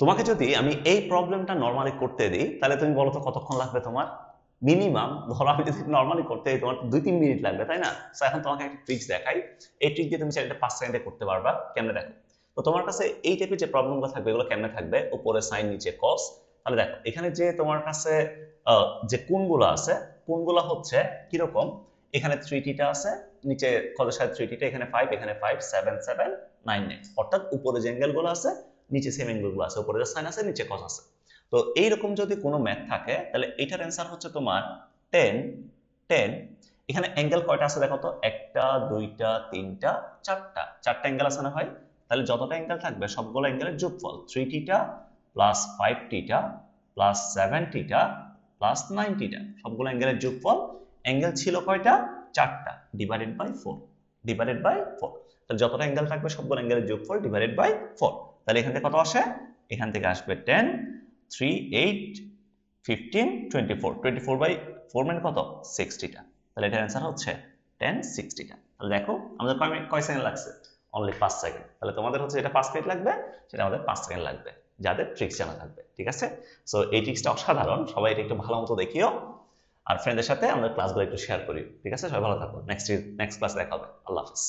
তোমাকে যদি আমি এই প্রবলেমটা নর্মালি করতে দিই, তাহলে তুমি বলো তো কতক্ষণ লাগবে তোমার? মিনিমাম ধরো আমি যদি নর্মালি করতে দিই, তোমার দুই তিন মিনিট লাগবে, তাই না? তো এখন তোমাকে একটা ট্রিক্স দেখাই। এই ট্রিক দিয়ে তুমি চাইলে পাঁচ সেকেন্ডে করতে পারবা, কেমনে দেখো? তো তোমার কাছে এই টাইপের যে প্রবলেমগুলো থাকবে, এগুলো কেমনে থাকবে? উপরে সাইন নিচে কস তাহলে দেখো, এখানে যে তোমার কাছে যে কোনগুলো আছে কোনগুলো হচ্ছে কীরকম? এখানে থ্রিটিটা আছে, নিচে কলের সাথে থ্রি টিটা এখানে ফাইভ এখানে five seven seven nine nine অর্থাৎ উপরে যে অ্যাঙ্গেলগুলো আছে নিচে সেম অ্যাঙ্গেলগুলো আছে, উপরে সাইন আছে, নিচে কস আছে। তো এইরকম যদি কোনো ম্যাথ থাকে, তাহলে এটার অ্যান্সার হচ্ছে তোমার টেন টেন এখানে অ্যাঙ্গেল কয়টা আছে দেখো তো? একটা, দুইটা, তিনটা, চারটা। চারটা অ্যাঙ্গেল আছে না হয় তাহলে যতটা অ্যাঙ্গেল থাকবে, সবগুলো অ্যাঙ্গেলের যোগফল। Three theta plus five theta plus seven theta plus nine theta সবগুলো অ্যাঙ্গেলের যোগফল। অ্যাঙ্গেল ছিল কয়টা? চারটা। Divided by four divided by four তাহলে যতটা অ্যাঙ্গেল থাকবে, সবগুলো অ্যাঙ্গেলের যোগফল ডিভাইডেড বাই ফোর তাহলে এখান থেকে কত আসে? এখান থেকে আসবে ten three eight fifteen twenty four twenty four by four মানে কত? সিক্সটিটা তাহলে এটার অ্যান্সার হচ্ছে টেন সিক্সটিটা তাহলে দেখো, আমাদের কয় কয় সেকেন্ড লাগছে? অনলি পাঁচ সেকেন্ড তাহলে তোমাদের হচ্ছে এটা পাঁচ মিনিট লাগবে, সেটা আমাদের পাঁচ সেকেন্ড লাগবে, যাদের ট্রিক্স জানা থাকবে, ঠিক আছে? সো এই ট্রিক্সটা অসাধারণ। সবাই এটা একটু ভালো মতো দেখিও। আর ফ্রেন্ডদের সাথে আমাদের ক্লাসগুলো একটু শেয়ার করি ঠিক আছে? সবাই ভালো থাকো। নেক্সট নেক্সট ক্লাসে দেখা হবে। আল্লাহ হাফিজ।